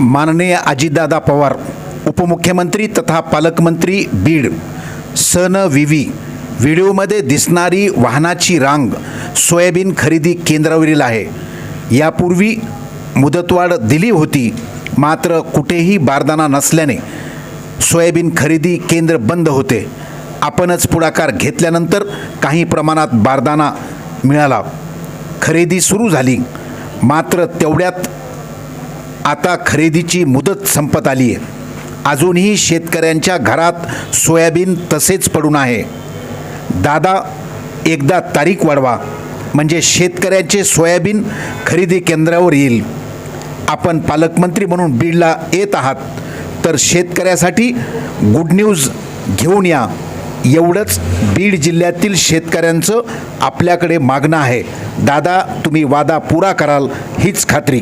माननीय अजितदादा पवार उपमुख्यमंत्री तथा पालकमंत्री बीड सन विवी व्हिडिओमध्ये दिसणारी वाहनाची रांग सोयाबीन खरेदी केंद्रावरील आहे. यापूर्वी मुदतवाढ दिली होती मात्र कुठेही बारदाना नसल्याने सोयाबीन खरेदी केंद्र बंद होते. आपणच पुढाकार घेतल्यानंतर काही प्रमाणात बारदाना मिळाला. खरेदी सुरू झाली मात्र तेवढ्यात आता खरेदीची मुदत संपत आली आहे. अजूनही शेतकऱ्यांच्या घरात सोयाबीन तसेच पडून आहे. दादा एकदा तारीख वाढवा. म्हणजे शेतकऱ्यांचे सोयाबीन खरेदी केंद्रावर येईल. आपण पालकमंत्री म्हणून बीडला येत आहात. तर शेतकऱ्यासाठी गुड न्यूज घेऊन या. एवढंच बीड जिल्ह्यातील शेतकऱ्यांचं आपल्याकडे मागणं आहे. दादा तुम्ही वादा पुरा कराल. हीच खात्री.